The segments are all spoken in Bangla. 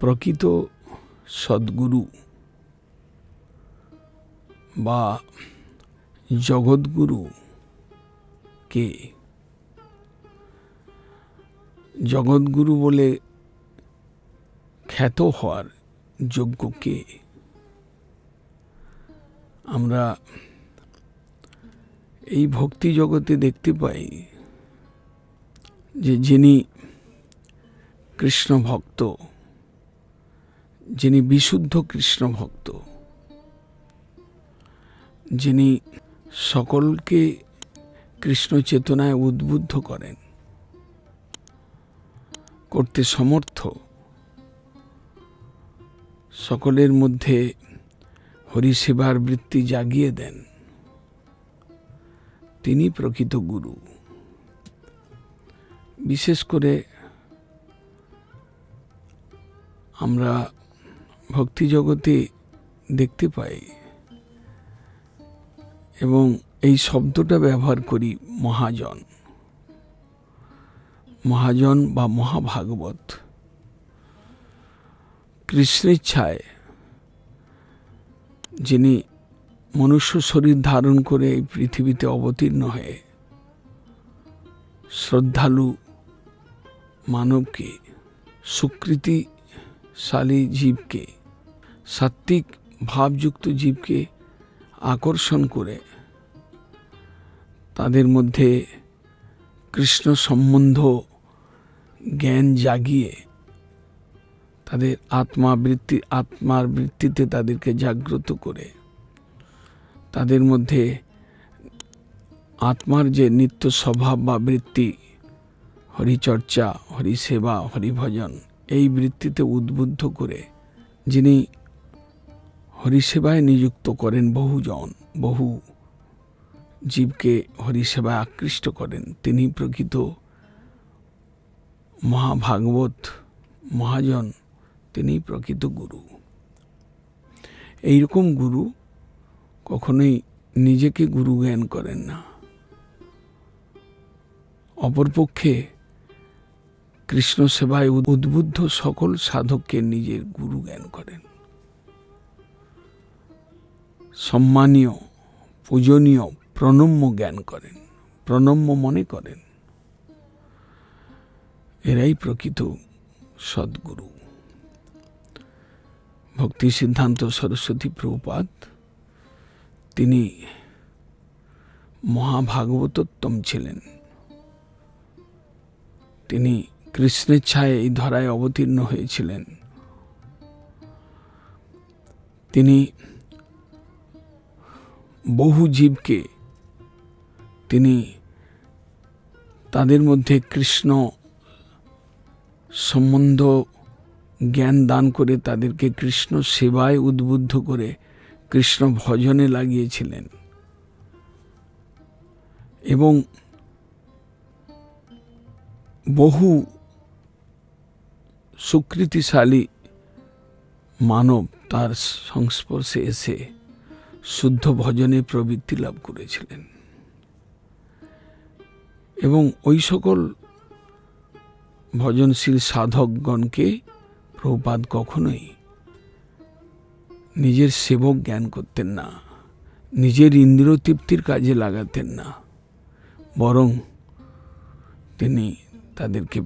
প্রকৃত সদ্গুরু বা জগৎগুরু কে? জগৎগুরু বলে খ্যাত হওয়ার যোগ্য কে? আমরা এই ভক্তি জগতে দেখতে পাই যে যিনি কৃষ্ণ ভক্ত, যিনি বিশুদ্ধ কৃষ্ণ ভক্ত, যিনি সকলকে কৃষ্ণ চেতনায় উদ্বুদ্ধ করেন, করতে সমর্থ, সকলের মধ্যে হরিসেবার বৃত্তি জাগিয়ে দেন। তিনি প্রকৃত গুরু। বিশেষ করে আমরা ভক্তি জগতে দেখতে পাই এবং এই শব্দটা ব্যবহার করি মহাজন। মহাজন বা মহাভাগবত। কৃষ্ণেচ্ছায় যিনি মনুষ্য শরীর ধারণ করে এই পৃথিবীতে অবতীর্ণ হয়ে শ্রদ্ধালু মানবকে, সুকৃতিশালী জীবকে, সাত্ত্বিক ভাবযুক্ত জীবকে আকর্ষণ করে তাদের মধ্যে কৃষ্ণ সম্বন্ধ জ্ঞান জাগিয়ে তাদের আত্মা বৃত্তি আত্মার বৃত্তিতে তাদেরকে জাগ্রত করে। তাদের মধ্যে আত্মার যে নিত্য স্বভাব বা বৃত্তি, হরিচর্চা, হরিসেবা, হরিভজন, এই বৃত্তিতে উদ্বুদ্ধ করে যিনি হরিসেবায় নিযুক্ত করেন বহুজন, বহু জীবকে হরিসেবায় আকৃষ্ট করেন। তিনি প্রকৃত মহাভাগবত মহাজন তিনি প্রকৃত গুরু। এইরকম গুরু কখনোই নিজেকে গুরু জ্ঞান করেন না। অপরপক্ষে কৃষ্ণ সেবায় উদ্বুদ্ধ সকল সাধককে নিজের গুরু জ্ঞান করেন। সম্মানীয়, পূজনীয়, প্রণম্য জ্ঞান করেন, প্রণম্য মনে করেন। এরাই প্রকৃত সদ্গুরু। ভক্তি সিদ্ধান্ত সরস্বতী প্রভুপাদ। তিনি মহাভাগবতোত্তম ছিলেন। তিনি কৃষ্ণের ছায় এই ধরায় অবতীর্ণ হয়েছিলেন। তিনি বহু জীবকে তিনি তাদের মধ্যে কৃষ্ণ সম্বন্ধ জ্ঞান দান করে তাদেরকে কৃষ্ণ সেবায় উদ্বুদ্ধ করে কৃষ্ণ ভজনে লাগিয়েছিলেন। এবং বহু সুকৃতিশালী মানব তার সংস্পর্শে এসে শুদ্ধ ভজনে প্রবৃত্তি লাভ করেছিলেন। এবং ওই সকল ভজনশীল সাধকগণকে প্রভুপাদ কখনোই নিজের সেবক জ্ঞান করতেন না, নিজের ইন্দ্রিয় তৃপ্তির কাজে লাগাতেন না, বরং তিনি তাদেরকে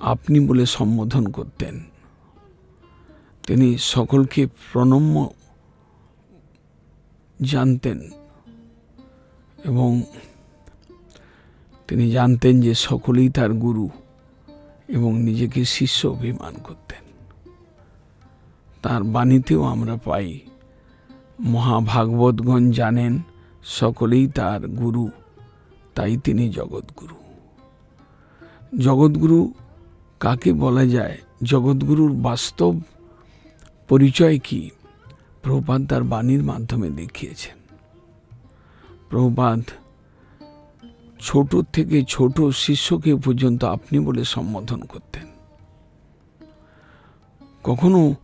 আপনি বলে সম্বোধন করতেন। তিনি সকলকে প্রণম্য জানতেন এবং তিনি জানতেন যে সকলেই তার গুরু এবং নিজেকে শিষ্য অভিমান করতেন। তার বাণীতেও আমরা পাই। মহাভাগবতগণ জানেন, সকলেই তার গুরু, তাই তিনি জগৎগুরু। জগৎগুরু কাকে বলা যায়? জগৎগুরুর বাস্তব পরিচয় কি? প্রভুপাদ তার বাণীর মাধ্যমে দেখিয়েছেন। প্রভুপাদ, ছোট থেকে ছোট শিষ্যকে পর্যন্ত আপনি বলে সম্বোধন করতেন। কখনো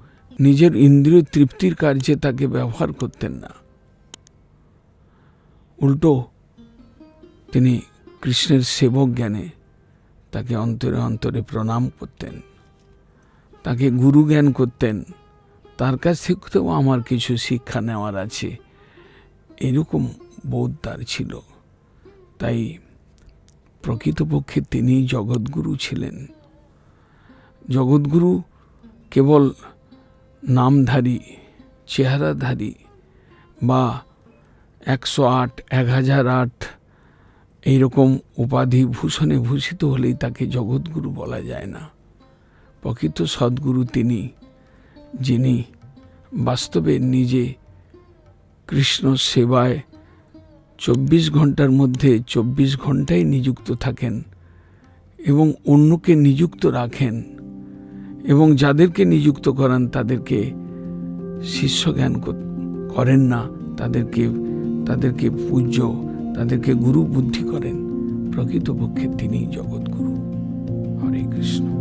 নিজের ইন্দ্রিয় তৃপ্তির কার্যে তাকে ব্যবহার করতেন না। উল্টো, তিনি কৃষ্ণের সেবক জ্ঞানে তাকে অন্তরে অন্তরে প্রণাম করতেন। তাকে গুরু জ্ঞান করতেন। তার কাছ থেকেও আমার কিছু শিক্ষা নেওয়ার আছে। এরকম বোধ তার ছিল। তাই প্রকৃতপক্ষে তিনি জগৎগুরু ছিলেন। জগৎগুরু কেবল নামধারী, চেহারাধারী বা একশো আট, এক হাজার আট এইরকম উপাধি ভূষণে ভূষিত হলেই তাকে জগৎগুরু বলা যায় না। প্রকৃত সদ্গুরু তিনি, যিনি বাস্তবে নিজে কৃষ্ণ সেবায় চব্বিশ ঘণ্টার মধ্যে চব্বিশ ঘন্টাই নিযুক্ত থাকেন এবং অন্যকে নিযুক্ত রাখেন। এবং যাদেরকে নিযুক্ত করান তাদেরকে শিষ্য জ্ঞান করেন না, তাদেরকে তাদেরকে পূজ্য, তাদেরকে গুরু বুদ্ধি করেন। প্রকৃতপক্ষে তিনি জগৎগুরু। হরে কৃষ্ণ।